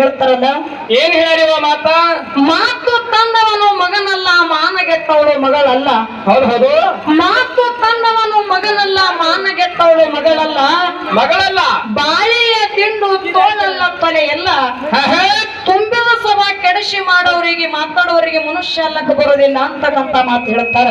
ಹೇಳ್ತಾರಲ್ಲ? ಏನ್ ಹೇಳಿವ ಮಾತ? ಮಾತು ತಂದವನು ಮಗನಲ್ಲ ಮಾನಗೆಟ್ಟವಳು ಮಗಳಲ್ಲ. ಹೌದು ಹೌದು. ಮಾತು ತಂದವನು ಮಗನಲ್ಲ ಮಾನಗೆಟ್ಟವಳು ಮಗಳಲ್ಲ. ಮಗಳಲ್ಲ. ಬಾಳೆಯ ತಿಂಡು ತೋಳಲ್ಲ ತಲೆ ಎಲ್ಲ. ಹೇ, ಹೇ. ತುಂಬಿದ ಸಭಾ ಕೆಡಿಸಿ ಮಾಡೋರಿಗೆ ಮಾತಾಡೋರಿಗೆ ಮನುಷ್ಯ ಅಲ್ಲಕ್ಕೆ ಬರೋದಿಲ್ಲ ಅಂತಕ್ಕಂತ ಮಾತು ಹೇಳ್ತಾರ.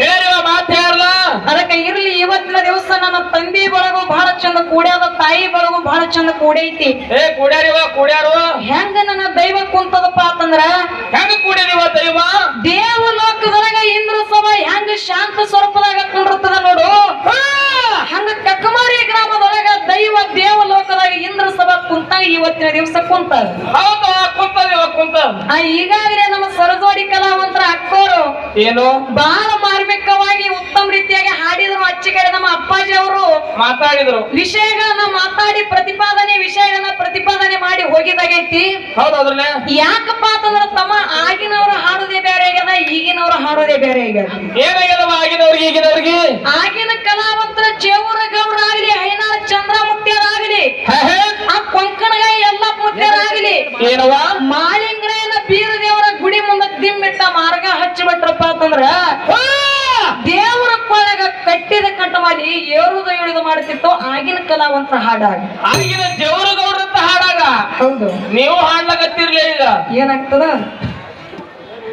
ಹೇಳಿವ ಮಾತು ಯಾರಲ್ಲ ಅದಕ್ಕೆ ಇರ್ಲಿ ಇವತ್ತಿನ ದಿವಸ ನನ್ನ ತಂದಿ ಬಳಗು ಬಹಳ ಚಂದ ಕೂಡ್ಯಾದ ತಾಯಿ ಬಳಗು ಬಹಳ ಚಂದ ಕೂಡೈತಿ ಏ ಕೂಡ್ಯಾರಿವ ಕೂಡ್ಯಾರು? ಹೆಂಗ ನನ್ನ ದೈವ ಕುಂತದಪ್ಪ ಅಂತಂದ್ರ? ಹೆಂಗ ಕೂಡ್ಯಾರಿವ ದೈವ? ದೇವ ಲೋಕದೊಳಗ ಇಂದ್ರ ಸಭಾ ಹೆಂಗ ಶಾಂತ ಸ್ವರೂಪದಾಗ ಕುಂಡಿರ್ತದ ನೋಡು! ಹಂಗ ಕಕ್ಕಮಾರಿ ಗ್ರಾಮದೊಳಗ ದೈವ ದೇವ ಲೋಕದಾಗ ಇಂದ್ರ ಸಭಾ ಕುಂತ ಇವತ್ತಿನ ದಿವಸ ಕುಂತ. ಹೌದು ಕುಂತ. ಆ ಈಗಾಗಲೇ ನಮ್ಮ ಸರಜೋಡಿ ಕಲಾವಂತರ ಅಕ್ಕೋರು ಏನು? ಬಹಳ ರೀತಿಯಾಗಿ ನಮ್ಮ ಅಪ್ಪಾಜಿ ಅವರು ಮಾತಾಡಿದ್ರು. ವಿಷಯಗಳನ್ನ ಮಾತಾಡಿ ಪ್ರತಿಪಾದನೆ ವಿಷಯಗಳನ್ನ ಪ್ರತಿಪಾದನೆ ಮಾಡಿ ಹೋಗಿದಾಗೈತಿ. ಐತಿ ಅದ್ರಲ್ಲೇ. ಯಾಕಪ್ಪ ಅಂತಂದ್ರ ತಮ್ಮ ಆಗಿನವ್ರ ಹಾಡೋದೇ ಬೇರೆ ಆಗ್ಯದ ಈಗಿನವ್ರ ಹಾಡೋದೇ ಬೇರೆ ಆಗ್ಯದ. ಏನಾಗ್ಯದವ ಆಗಿನವ್ರಿಗೆ ಈಗಿನವ್ರಿಗೆ? ಆಗಿನ ಕಲಾವಂತರ ಚೇವೂರ ಗೌಡ್ರ ಆಗಲಿ ಹೈನಾಳ ಚಂದ್ರ ಮುತ್ಯರಾಗ್ಲಿ. ಆ ಕೊಂಕಣಗ ಎಲ್ಲ ಆಗಲಿ ಏನವ? ಮಾಲಿಂಗ್ರಯನ ಬೀರದೇವರ ಗುಡಿ ಮುಂದೆ ದಿಮ್ಮಿಟ್ಟ ಮಾರ್ಗ ಹಚ್ಚಿಬಿಟ್ರಪ್ಪ ಅಂತಂದ್ರ! ದೇವರ ಕೊಳಗ ಕಟ್ಟಿದ ಕಟ್ಟ ಮಾಡಿ ಏರುದು ಇಳಿದು ಮಾಡುತ್ತಿತ್ತು ಆಗಿನ ಕಲಾವಂತರ ಹಾಡಾಗ. ಆಗಿನ ದೇವರು ಗೌಡ್ರಂತ ಹಾಡಾಗ ಹೌದು. ನೀವು ಹಾಡ್ಲಾಗತ್ತಿರ್ಲಿ ಈಗ. ಏನಾಗ್ತದ?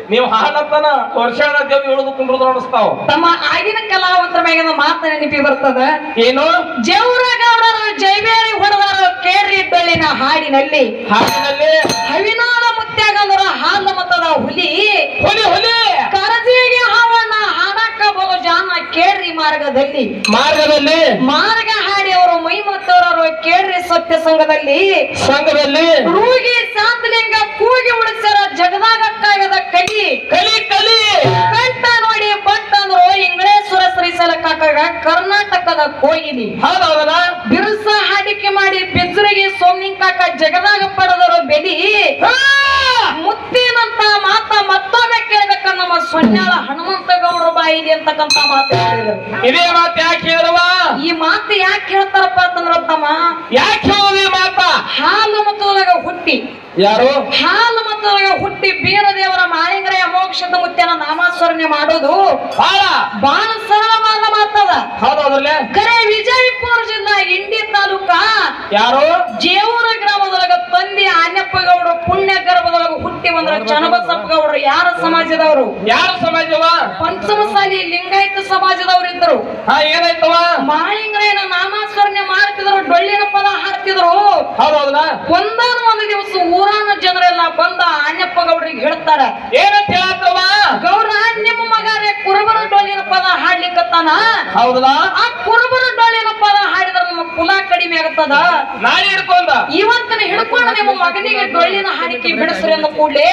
ನೀವು ಹಾಡತ್ತನ ವರ್ಷ ದೇವ್ ಇಳಿದು ಕುಂಡ್ರದು ಅನಿಸ್ತಾವ ತಮ್ಮ ಆಗಿನ ಕಲಾವಂತರ ಮ್ಯಾಗಿನ ಮಾತ ನೆನಪಿ ಬರ್ತದ? ಏನು? ಜೌರಗೌಡರು ಜೈಬೇರಿ ಹೊಡೆದಾರ ಕೇರಿ ಬೆಳ್ಳಿನ ಹಾಡಿನಲ್ಲಿ. ಹಾಡಿನಲ್ಲಿ? ಹವಿನಾಳ ಮುತ್ಯಾಗಂದ್ರ ಹಾಲ ಮತದ ಹುಲಿ. ಹುಲಿ ಹುಲಿ! ಕರಜಿಗೆ ಹಾವಣ್ಣ ಬಲು ಜಾನ ಕೇಳ್ರಿ ಮಾರ್ಗದಲ್ಲಿ. ಮಾರ್ಗದಲ್ಲಿ? ಮಾರ್ಗ ಹಾಡಿ ಅವರು ಮೈ ಮತ್ತವರವರು ಕೇಳ್ರಿ ಸತ್ಯ ಸಂಘದಲ್ಲಿ. ಸಂಘದಲ್ಲಿ? ರೂಗಿ ಸಾಂತಲಿಂಗ ಕೂಗಿ ಉಳಿಸ್ಯಾರ ಜಗದಾಗಕ್ಕಾಗದ ಕಲಿ. ಕಲಿ ಕಲಿ! ಕಂಠ ನೋಡಿ ಬಟ್ ಅಂದ್ರು ಇಂಗ್ಲೇಶ್ವರ ಶ್ರೀಸಲ ಕಾಕಾಗ ಕರ್ನಾಟಕದ ಕೋಗಿಲಿ ಹೌದೌದಲ್ಲ ಬಿರುಸ ಹಾಡಿಕೆ ಮಾಡಿ ಬೆಸರಿಗೆ ಸೋಮ್ನಿಂಗ್ ಕಾಕ ಜಗದಾಗ ಪಡೆದರು ಬೆಲಿ. ಮುತ್ತಿನಂತ ಮಾತ ಮತ್ತೊಮ್ಮೆ ಕೇಳ್ಬೇಕ. ನಮ್ಮ ಸೊನ್ಯಾಳ ಹನುಮಂತ ಗೌಡರ ಬಾಯಿಗೆ ಅಂತಕ್ಕಂತ ಮಾತು ಹೇಳಿದ್ರು. ಇದೇ ಮಾತು ಯಾಕೆ ಹೇಳುವ ಈ ಮಾತು ಯಾಕೆ ಹೇಳ್ತಾರಪ್ಪ ಅಂತಂದ್ರ ತಮ್ಮ ಯಾಕೆ ಹೇಳುವ ಈ ಮಾತ? ಹಾಲು ಮತ್ತೊಳಗ ಹುಟ್ಟಿ. ಯಾರು? ಹಾಲು ಮತ್ತೊಳಗ ಹುಟ್ಟಿ ಬೀರದೇವರ ಮಾಳಿಂಗರೆಯ ಮೋಕ್ಷದ ಮುತ್ಯನ ನಾಮಾಸ್ಮರಣೆ ಮಾಡೋದು. ಬಹಳ ಬಹಳ ಸರಳವಾದ ಮಾತದ ಕರೆ ವಿಜಯಪುರ ಜಿಲ್ಲಾ ಇಂಡಿ ತಾಲೂಕ. ಯಾರು? ಜೇವೂರ ಗ್ರಾಮದೊಳಗ ತಂದಿ ಆನ್ಯಪ್ಪ ಗೌಡ್ರ ಪುಣ್ಯ ಗರ್ಭದೊಳಗ ಹುಟ್ಟಿ ಬಂದ್ರ ಚನ್ನಬಸಪ್ಪ ಗೌಡ್ರ ಯಾರ ಸಮಾಜದವರು? ಯಾರು ಸಮಾಜವ? ಪಂಚಮಸಾಲಿ ಲಿಂಗಾಯತ ಸಮಾಜದವರು ಇದ್ದರು. ಹಾ ಏನಾಯ್ತವ? ನಾಮಾಸ್ಮರಣೆ ಮಾಡ್ತಿದ್ರು ಡೊಳ್ಳಿನ ಪದ ಹಾಡ್ತಿದ್ರು ಹೌದೌದಲ್ಲ? ಒಂದಾನ ಒಂದು ದಿವಸ ಊರಾನ ಜನರೆಲ್ಲ ಬಂದ ಆನ್ಯಪ್ಪ ಗೌಡ್ರಿಗೆ ಹೇಳ್ತಾರ ಏನಂತ ಹೇಳತ್ತವ? ಗೌರ ನಿಮ್ಮ ಮಗಾರೆ ಕುರುಬರ ಡೊಳ್ಳಿನ ಪದ ಹಾಡ್ಲಿಕ್ಕತ್ತಾನ? ಹೌದಾ ಆ ಕುರುಬರ ಡೊಳ್ಳಿನ ಪದ ನಮ್ಮ ಕುಲ ಕಡಿಮೆ ಆಗ್ತದ? ನಾಳೆ ಹಿಡ್ಕೊಂಡ. ಇವತ್ತಿನ ಹಿಡ್ಕೊಂಡು ನಿಮ್ಮ ಮಗನಿಗೆ ಡೊಳ್ಳಿನ ಹಾಡಿಕೆ ಬಿಡಿಸ್ರಿ ಅಂದ ಕೂಡಲೇ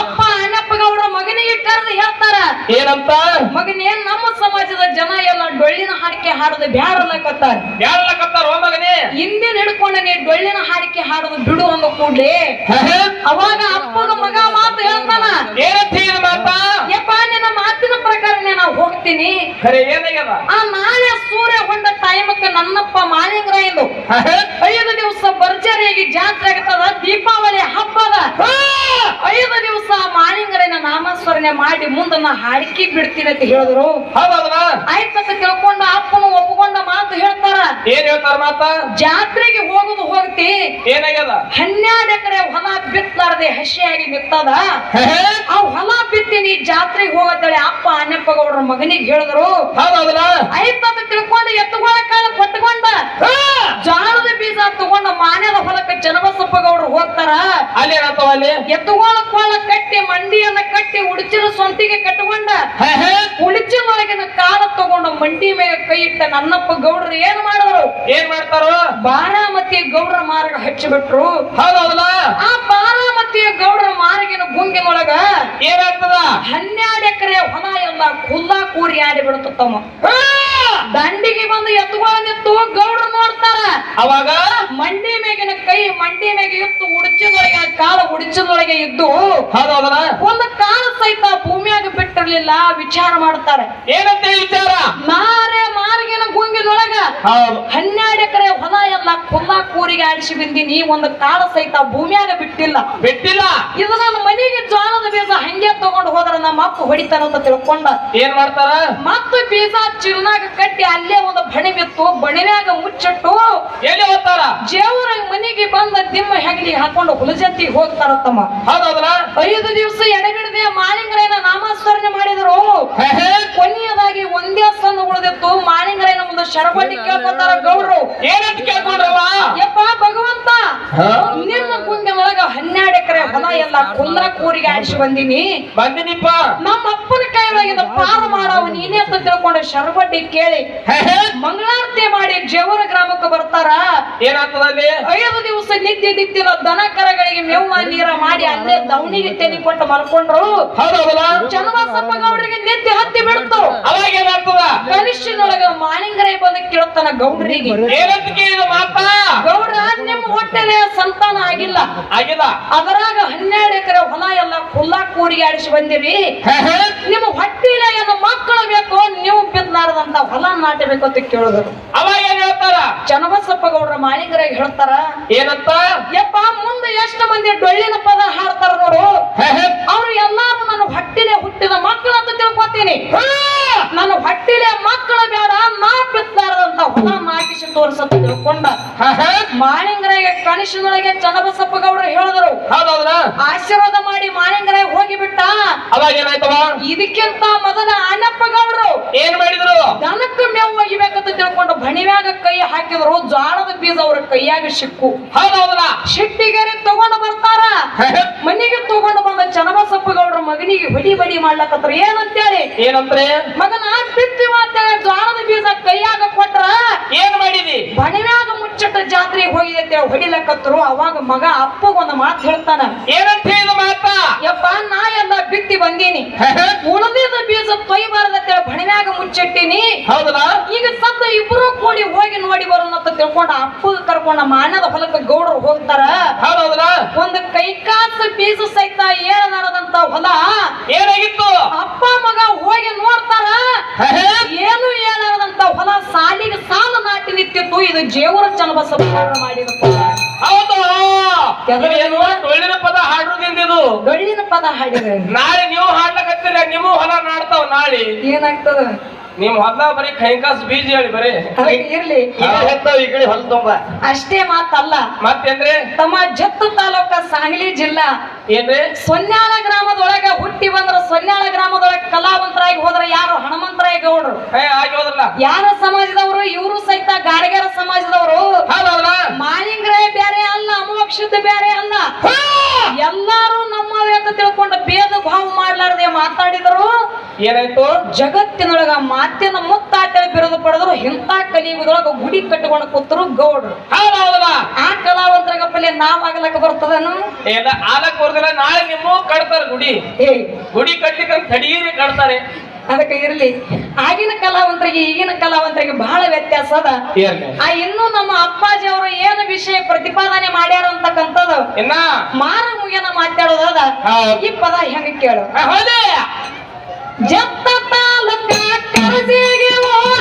ಅಪ್ಪ ಅಣ್ಣಪ್ಪ ಗೌಡ್ರ ಮಗನಿಗೆ ಕರೆದು ಹೇಳ್ತಾರ. ಏನಂತ? ಮಗನೇ ನಮ್ಮ ಸಮಾಜದ ಜನ ಎಲ್ಲ ಡೊಳ್ಳಿನ ಹಾಡಿಕೆ ಹಾಡೋದು ಬ್ಯಾಡಲ್ಲಕತ್ತಾರ ಬ್ಯಾರಲ್ಲ ಓ ಮಗನೇ. ಹಿಂದಿನ ಹಿಡ್ಕೊಂಡು ನೀ ಡೊಳ್ಳಿನ ಹಾಡಿಕೆ ಹಾಡೋದು ಬಿಡು ಅಂದ ಕೂಡಲೇ ಅವಾಗ ಅಪ್ಪನ ಮಗ ಮಾತು ಹೇಳ್ತಾನ. ಏನಂತ ಮಾತ? ಯಪ್ಪ ನಿನ್ನ ಮಾತಿನ ಪ್ರಕಾರ ನಾನು ಹೋಗ್ತೀನಿ. ಖರೆ ಏನಾಗ್ಯದ? ಆ ನಾಳೆ ಸೂರ್ಯ ಹೊಂಡ ಟೈಮಕ್ಕೆ ನನ್ನಪ್ಪ ಮಾಲಿಂಗ್ರ ಎಂದು ಐದು ದಿವಸ ಭರ್ಜರಿಯಾಗಿ ಜಾತ್ರೆ ಆಗ್ತದ ದೀಪಾವಳಿ ಹಬ್ಬದ. ಐದು ದಿವಸ ಮಾಲಿಂಗರನ್ನ ನಾಮಸ್ಮರಣೆ ಮಾಡಿ ಮುಂದೆ ನಾ ಹಾಡಿಕೆ ಬಿಡ್ತೀನಿ ಅಂತ ಹೇಳಿದ್ರು. ಆಯ್ತಂತ ತಿಳ್ಕೊಂಡ ಅಪ್ಪನು ಒಪ್ಕೊಂಡ ಮಾತು ಹೇಳ್ತಾರ. ಏನ್ ಹೇಳ್ತಾರ ಮಾತ? ಜಾತ್ರೆಗೆ ಹೋಗುದು ಹೋಗ್ತಿ. ಏನಾಗ್ಯದ? ಹನ್ನೆರಡು ಎಕರೆ ಹೊಲ ಬಿತ್ತಲಾರದೆ ಹಸಿಯಾಗಿ ಬಿತ್ತದ. ಆ ಹೊಲ ಬಿತ್ತೀನಿ ಜಾತ್ರೆಗೆ ಹೋಗತ್ತೇಳಿ ಅಪ್ಪ ಅಣ್ಣಪ್ಪ ಗೌಡ್ರ ಮಗನಿಗೆ ಹೇಳಿದ್ರು. ಆಯ್ತಂತ ತಿಳ್ಕೊಂಡು ಎತ್ತುಗಳ ಕಾಲ ಕೊಟ್ಟಕೊಂಡ ಜಾಳದ ಬೀಜ ತಗೊಂಡ ಮಾನ್ಯದ ಹೊಲಕ್ಕೆ ಚನ್ನಬಸಪ್ಪ ಗೌಡ್ರು ಹೋಗ್ತಾರ. ಅಲ್ಲಿ ಏನಂತವ ಅಲ್ಲಿ? ಎತ್ತುಗಳ ಕೋಳ ಕಟ್ಟಿ ಮಂಡಿಯನ್ನ ಕಟ್ಟಿ ಉಡಿಚಿನ ಸೊಂಟಿಗೆ ಕಟ್ಟಕೊಂಡ ಉಳಿಚಿನೊಳಗಿನ ಕಾಲ ತಗೊಂಡು ಮಂಡಿ ಮೇಲೆ ಕೈ ಇಟ್ಟ ನನ್ನಪ್ಪ ಗೌಡ್ರು ಏನ್ ಮಾಡಿದ್ರು? ಏನ್ ಮಾಡ್ತಾರೋ? ಬಾರಾಮತಿ ಗೌಡ್ರ ಮಾರ್ಗ ಹಚ್ಚಿಬಿಟ್ರು. ಹೌದೌದಲ್ಲ? ಆ ಬಾರಾಮತಿಯ ಗೌಡರ ಮಾರ್ಗಿನ ಗುಂಗಿನೊಳಗ ಏನಾಗ್ತದ? ಹನ್ನೆರಡು ಎಕರೆ ಹೊಲ ಎಲ್ಲ ಕುಲ್ಲಾ ಕೂರಿ ಆಡಿ ಬಿಡುತ್ತಮ್ಮ ದಂಡಿಗೆ ಬಂದು ಎತ್ತುಗಳ ಗೌಡ ಗೌಡ್ರು ನೋಡ್ತಾರ. ಅವಾಗ? ಮಂಡಿ ಮೇಗಿನ ಕೈ ಮಂಡಿ ಮೇಗೆ ಇತ್ತು ಉಡಿಚದೊಳಗೆ ಕಾಲ ಉಡಚದೊಳಗೆ ಇದ್ದು ಒಂದು ಕಾಲ ಸಹಿತ ಭೂಮಿಯಾಗ ಬಿಟ್ಟಿರ್ಲಿಲ್ಲ ವಿಚಾರ ಮಾಡ್ತಾರೆ. ಏನಂತ ವಿಚಾರ? ಮಾರೆ ಮಾರಿಗಿನ ಗುಂಗಿನೊಳಗ ಹೌದು. ಹನ್ನೆರಡು ಎಕರೆ ಹೊಲ ಎಲ್ಲ ಕುಲ್ಲ ಕೂರಿಗೆ ಆಡಿಸಿ ಬಂದಿನಿ ಒಂದು ಕಾಲ ಸಹಿತ ಭೂಮಿಯಾಗ ಬಿಟ್ಟಿಲ್ಲ. ಬಿಟ್ಟಿಲ್ಲ ಇದು ನನ್ನ ಮನೆಗೆ ಜೋಳದ ಬೀಜ ಹಂಗೆ ತಗೊಂಡು ಹೋದ್ರ ನಮ್ಮ ಅಪ್ಪ ಹೊಡಿತಾನ ಅಂತ ತಿಳ್ಕೊಂಡ. ಏನ್ ಮಾಡ್ತಾರ? ಮತ್ತು ಬೀಜ ಚಿಲ್ನಾಗ ಕಟ್ಟಿ ಅಲ್ಲೇ ಒಂದು ಬಣಿ ಬಿತ್ತು. ಬಣಿನ್ಯಾಗ ಮುಚ್ಚಟ್ಟು ಎಲ್ಲಿ ಹೋಗ್ತಾರ? ಜೇವರ ಮನೆಗೆ ಬಂದ ದಿಮ್ಮ ಹೆಗಲಿ ಹಾಕೊಂಡು ಹುಲಜಂತಿಗೆ ಹೋಗ್ತಾರ ತಮ್ಮ. ಹೌದೌದ್ರ ಐದು ದಿವಸ ಎಡಬಿಡದೆ ಮಾಲಿಂಗರೇನ ನಾಮಸ್ಮರಣೆ ಮಾಡಿದ್ರು. ಕೊನೆಯದಾಗಿ ಒಂದೇ ಸಣ್ಣ ಉಳಿದಿತ್ತು. ಮಾಲಿಂಗರೇನ ಮುಂದೆ ಶರಬಟ್ಟಿ ಕೇಳ್ಕೊತಾರ ಗೌಡ್ರು. ಏನಂತ ಕೇಳ್ಕೊಂಡ್ರವ? ಯಪ್ಪ ಭಗವಂತ ನಿನ್ನ ಗುಂಡಿನೊಳಗ ಹನ್ನೆರಡು ಎಕರೆ ಹೊಲ ಎಲ್ಲ ಕುಂದ್ರ ಕೂರಿಗೆ ಆಡಿಸಿ ಬಂದಿನಿ. ಬಂದಿನಿಪ್ಪ. ನಮ್ಮ ಅಪ್ಪನ ಕೈ ಒಳಗಿಂದ ಪಾರು ಮಾಡವ ನೀನೇ ಅಂತ ತಿಳ್ಕೊಂಡು ಶರಬಡ್ಡಿ ಕೇಳಿ ಮಂಗಳಾರತಿ ಮಾಡಿ ಜೇವರ ಗ್ರಾಮಕ್ಕೆ ಬರ್ತಾರ. ಏನಾಗ್ತದ ಅಲ್ಲಿ? ಐದು ದಿವಸ ನಿತ್ಯ ನಿತ್ಯ ದನ ಕರಗಳಿಗೆ ಮೇವು ನೀರ ಮಾಡಿ ಅಲ್ಲೇ ದವಣಿಗೆ ತೆನಿ ಕೊಟ್ಟು ಮಲ್ಕೊಂಡ್ರು. ಹೌದಲ್ಲ ಚನ್ನಬಸಪ್ಪ ಗೌಡ್ರಿಗೆ ನೆತ್ತಿ ಹತ್ತಿ ಬಿಡ್ತು ಅವಾಗ ಏನಾಗ್ತದ? ಕನಿಷ್ಠನೊಳಗ ಮಾಣಿಂಗರೇ ಬಂದು ಕೇಳ್ತಾನ ಗೌಡ್ರಿಗೆ. ಏನಂತ ಕೇಳಿದ ಮಾತಾ? ಗೌಡ್ರ ನಿಮ್ಮ ಹೊಟ್ಟೆಲೆ ಸಂತಾನ ಆಗಿಲ್ಲ. ಆಗಿಲ್ಲ. ಅದರಾಗ ಹನ್ನೆರಡು ಎಕರೆ ಹೊಲ ಎಲ್ಲ ಕುಲ್ಲಾ ಕೂರಿಗೆ ಆಡಿಸಿ ಬಂದಿರಿ. ನಿಮ್ಮ ಹೊಟ್ಟಿಲೆ ಏನು ಮಕ್ಕಳು ಬೇಕು ನೀವು ಬಿದ್ದಾರದಂತ ಹೊಲ ನಾಟಬೇಕು ಅಂತ ಕೇಳಿದ್ರು. ಅವಾಗ ಏನ್ ಹೇಳ್ತಾರ? ಚನ್ನಬಸಪ್ಪ ಗೌಡ್ರ ಮಾಳಿಂಗರಾಗ ಹೇಳ್ತಾರ ಏನಂತ? ಯಪ್ಪ ಮುಂದೆ ಎಷ್ಟು ಮಂದಿ ಡೊಳ್ಳಿನ ಪದ ಹಾಡ್ತಾರ ನೋಡು ಅವರು ಎಲ್ಲಾರು ನನ್ನ ಹೊಟ್ಟಿಲೆ ಹುಟ್ಟಿದ ಮಕ್ಕಳು ಅಂತ ತಿಳ್ಕೊತೀನಿ. ನನ್ನ ಹೊಟ್ಟಿಲೆ ಮಕ್ಕಳು ಬೇಡ ನಾ ಬಿತ್ತಾರದಂತ ಹೊಲ ನಾಟಿಸಿ ತೋರಿಸಂತ ತಿಳ್ಕೊಂಡ. ಮಾಣಿಂಗ್ರಾಯ ಕನಿಷ್ಠನೊಳಗೆ ಚನ್ನಬಸಪ್ಪ ಗೌಡರು ಹೇಳಿದ್ರು. ಆಶೀರ್ವಾದ ಮಾಡಿ ಹೋಗಿಬಿಟ್ಟ. ಅವಾಗ ಏನಾಯ್ತವ? ಇದಕ್ಕಿಂತ ಮೊದಲ ಅಣ್ಣಪ್ಪ ಗೌಡರು. ಏನ್ ಒಗಿಬೇಕಂತ ಭಣಿವ್ಯಾಗ ಕೈ ಹಾಕಿದ್ರು ಜ್ವಾಳದ ಬೀಜ ಅವ್ರ ಕೈಯಾಗ ಸಿಕ್ಕು. ಹೌದೌದ್ರ ಶಿಟ್ಟಿಗೆರೆ ತಗೊಂಡು ಬರ್ತಾರ. ಮನೆಗೆ ತಗೊಂಡು ಬಂದ ಚನ್ನಬಸಪ್ಪಗೌಡ್ರ ಮಗನಿಗೆ ಬಡಿ ಬಡಿ ಮಾಡ್ಲಕತ್ರ. ಏನಂತೇಳಿ? ಏನಂದ್ರೆ ಮಗನ ಬಿತ್ತಿವ ಅಂತೇಳಿ ಜ್ವಾಳದ ಬೀಜ ಕೈಯಾಗ ಕೊಟ್ರ ಏನ್ ಮಾಡಿದಿ? ಬಣಿವ್ಯಾಗ ಮುಚ್ಚಟ ಜಾತ್ರೆಗೆ ಹೋಗಿದೆ ಅಂತೇಳಿ ಹೊಡಿಲಕತ್ರು. ಅವಾಗ ಮಗ ಅಪ್ಪಗೊಂದು ಮಾತು ಹೇಳ್ತಾನ. ಏನಂತ ಹೇಳಿದ ಮಾತಾ? ಯಪ್ಪ ನಾ ಎಲ್ಲ ಬಿತ್ತಿ ಬಂದೀನಿ. ಉಳಿದಿದ್ದ ಬೀಜ ತೊಯ್ಬಾರದಂತೇಳಿ ಭಣಿವ್ಯಾಗ ಮುಚ್ಚಿಟ್ಟಿನಿ. ಹೌದಲ್ಲ ಈಗ ಸದ್ದ ಇಬ್ರು ಕೂಡಿ ಹೋಗಿ ನೋಡಿ ಬರೋಣ ಅಂತ ತಿಳ್ಕೊಂಡ ಅಪ್ಪ ಕರ್ಕೊಂಡ ಮಾನದ ಹೊಲಕ್ಕೆ ಗೌಡರು ಹೋಗ್ತಾರ. ಒಂದು ಕೈಕಾಸು ಬೀಜ ಸಹಿತ ಏನಾರದಂತ ಹೊಲ. ಏನಾಗಿತ್ತು? ಅಪ್ಪ ಮಗ ಹೋಗಿ ನೋಡ್ತಾರ. ಏನು ಏನಾರದಂತ ಹೊಲ ಸಾಲಿಗೆ ಸಾಲ ನಾಟಿ ನಿಂತಿತ್ತು. ಇದು ಜೇವರ ಮಾಡಿದ ಹೌದು? ಏನು? ಟೊಳ್ಳಿನ ಪದ ಹಾಡುದಿಂದಿದು ಡೊಳ್ಳಿನ ಪದ ಹಾಡಿದ್ರೆ ನಾಳೆ ನೀವು ಹಾಡ್ಲಕತ್ತೀರ ನಿಮ್ಮ ಹೊಲ ನಾಡ್ತಾವ ನಾಳೆ. ಏನಾಗ್ತದ? ನಿಮ್ ಹೊಲ ಬರೀ ಕೈಕಾಸ್ ಬೀಜ ಹೇಳಿ ಬರೀ. ಅದಕ್ಕೆ ಇರ್ಲಿ. ಈ ಕಡೆ ಹೊಲ ತುಂಬ. ಅಷ್ಟೇ ಮಾತಲ್ಲ. ಮತ್ತೇನ್ರಿ ತಮ್ಮ ಜತ್ತು ತಾಲೂಕ ಸಾಂಗ್ಲಿ ಜಿಲ್ಲಾ. ಏನ್ರಿ? ಸೊನ್ಯಾಳ ಗ್ರಾಮದೊಳಗ ಹುಟ್ಟಿ ಬಂದ್ರ ಸೊನ್ಯಾಳ ಗ್ರಾಮದೊಳಗ ಕಲಾವಂತರಾಗಿ ಹೋದ್ರ ಯಾರು ಹನುಮಂತರಾಯ ಗೌಡ್ರು? ಏ ಆಗಿ ಯಾರ ಸಮಾಜದವರು? ಇವರು ಸಹಿತ ಗಾಡಿಗಾರ ಏನಾಯ್ತು? ಜಗತ್ತಿನೊಳಗ ಮಾತಿನ ಮುತ್ತಾಟೆ ಬಿರುದು ಪಡೆದ್ರು ಇಂಥ ಕಲಿಯುಗದೊಳಗ ಗುಡಿ ಕಟ್ಟಿಕೊಂಡು ಕೂತರು ಗೌಡ್ರು. ಆ ಕಲಾವಂತರಾಗ ಪಲ್ಲೆ ನಾವ್ ಆಗ್ಲಕ್ಕ ಬರ್ತದನು? ಏನ ಆಲಕ್ ಬರ್ದಿಲ್ಲ ನಾಳೆ ನಿಮ್ಮ ಕಟ್ತಾರ ಗುಡಿ. ಗುಡಿ ಕಟ್ಲಿಕ್ಕಂತ ಕಡಿಯೇ ಕಟ್ತಾರೆ. ಅದಕ್ಕೆ ಇರ್ಲಿ. ಆಗಿನ ಕಲಾವಂತರಿಗೆ ಈಗಿನ ಕಲಾವಂತರಿಗೆ ಬಹಳ ವ್ಯತ್ಯಾಸ ಅದ. ಆ ಇನ್ನು ನಮ್ಮ ಅಪ್ಪಾಜಿ ಅವರು ಏನು ವಿಷಯ ಪ್ರತಿಪಾದನೆ ಮಾಡ್ಯಾರ ಅಂತಕ್ಕಂಥದ್ದು. ಇನ್ನ? ಮಾರ ಮುಗಿಯನ ಮಾತಾಡೋದದ. ಈ ಪದ ಹೆಂಗ ಕೇಳು? ಜತ್ತ ತಾಲೂಕ ಕರಜಿಗೆ ಹೋದ